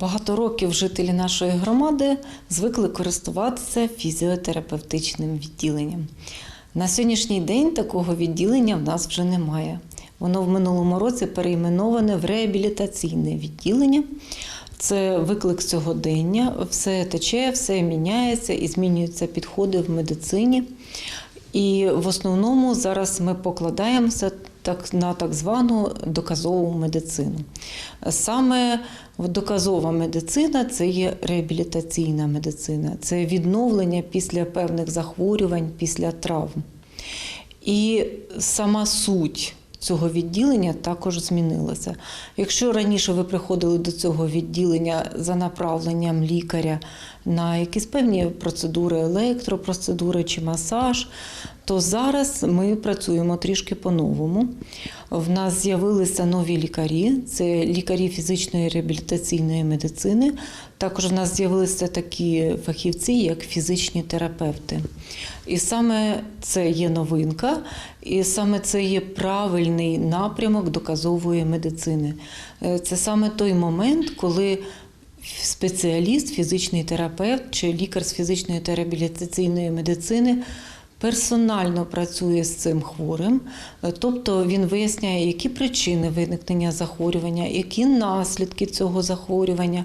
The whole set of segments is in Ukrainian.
Багато років жителі нашої громади звикли користуватися фізіотерапевтичним відділенням. На сьогоднішній день такого відділення в нас вже немає. Воно в минулому році перейменоване в реабілітаційне відділення. Це виклик сьогодення, все тече, все міняється і змінюються підходи в медицині. І в основному зараз ми покладаємося так, на так звану доказову медицину. Саме доказова медицина це є реабілітаційна медицина, це відновлення після певних захворювань, після травм. І сама суть цього відділення також змінилася. Якщо раніше ви приходили до цього відділення за направленням лікаря на якісь певні процедури, електропроцедури чи масаж, то зараз ми працюємо трішки по-новому. В нас з'явилися нові лікарі, це лікарі фізичної реабілітаційної медицини. Також в нас з'явилися такі фахівці, як фізичні терапевти. І саме це є новинка, і саме це є правильний напрямок доказової медицини. Е, Це саме той момент, коли спеціаліст, фізичний терапевт чи лікар з фізичної та реабілітаційної медицини персонально працює з цим хворим, Е, тобто він виясняє, які причини виникнення захворювання, які наслідки цього захворювання.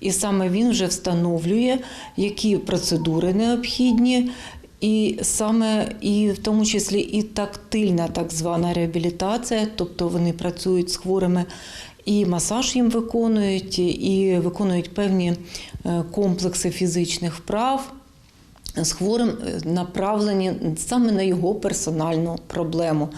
І саме він вже встановлює, які процедури необхідні. І саме і в тому числі і тактильна так звана реабілітація, тобто вони працюють з хворими і масаж їм виконують, і виконують певні е, комплекси фізичних вправ з хворим е, направлені саме на його персональну проблему.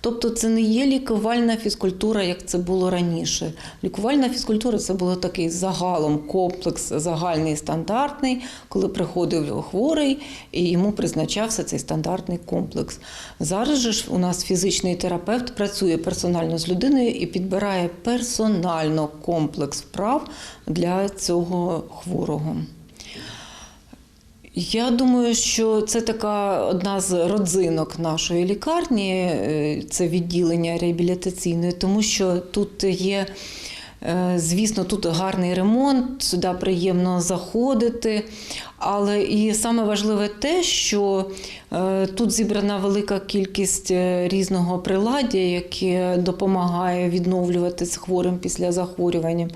Тобто це не є лікувальна фізкультура, як це було раніше. Лікувальна фізкультура це було такий загалом комплекс загальний стандартний, коли приходив хворий і йому призначався цей стандартний комплекс. Зараз же ж у нас фізичний терапевт працює персонально з людиною і підбирає персонально комплекс вправ для цього хворого. Я думаю, що це така одна з родзинок нашої лікарні, е, це відділення реабілітаційної, тому що тут є, е, звісно, тут гарний ремонт, сюди приємно заходити. Але і саме важливе те, що тут зібрана велика кількість е, різного приладдя, яке допомагає відновлюватися хворим після захворювання.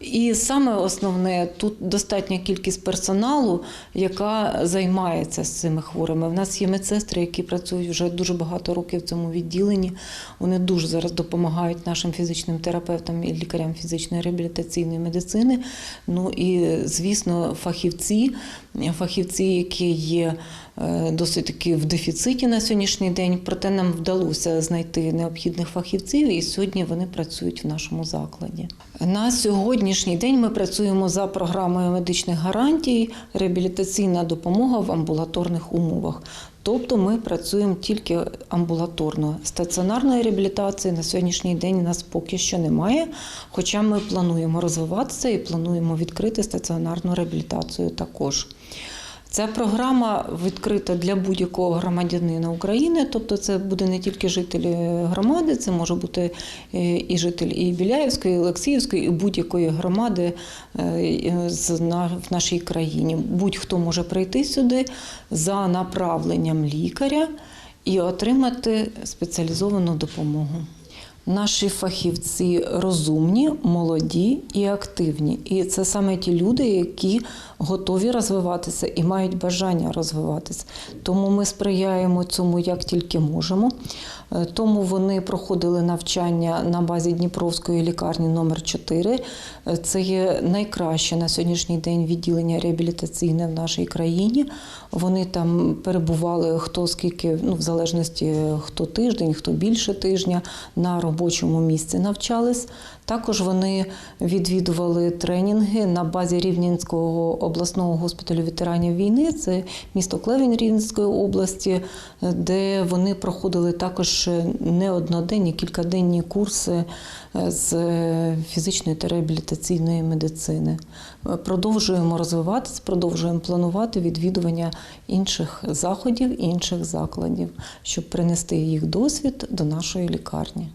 І саме основне тут достатня кількість персоналу, яка займається з цими хворими. В нас є медсестри, які працюють вже дуже багато років в цьому відділенні. Вони дуже зараз допомагають нашим фізичним терапевтам і лікарям фізичної реабілітаційної медицини. Ну і звісно, фахівці, фахівці, які є е, досить таки в дефіциті на сьогоднішній день. Проте нам вдалося знайти необхідних фахівців, і сьогодні вони працюють в нашому закладі. На сьогоднішній день ми працюємо за програмою медичних гарантій, реабілітаційна допомога в амбулаторних умовах. Тобто ми працюємо тільки амбулаторно. Стаціонарної реабілітації на сьогоднішній день у нас поки що немає. Хоча ми плануємо розвиватися і плануємо відкрити стаціонарну реабілітацію також. Ця програма відкрита для будь-якого громадянина України, тобто це буде не тільки жителі громади, це може бути е, і житель і Біляївської, і Олексіївської, і будь-якої громади е, в нашій країні. Будь-хто може прийти сюди за направленням лікаря і отримати спеціалізовану допомогу. Наші фахівці розумні, молоді і активні. І це саме ті люди, які готові розвиватися і мають бажання розвиватися. Тому ми сприяємо цьому як тільки можемо. Е, Тому вони проходили навчання на базі Дніпровської лікарні номер 4 Е, Це є найкраще на сьогоднішній день відділення реабілітаційне в нашій країні. Вони там перебували хто скільки, ну в залежності е, хто тиждень, хто більше тижня на робочому місці навчались. Також вони відвідували тренінги на базі Рівненського обласного госпіталю ветеранів війни. Це місто Клевень Рівненської області, де вони проходили також не одноденні, кількаденні курси е, з фізичної та реабілітаційної медицини. Продовжуємо розвиватися, продовжуємо планувати відвідування інших заходів, інших закладів, щоб принести їх досвід до нашої лікарні.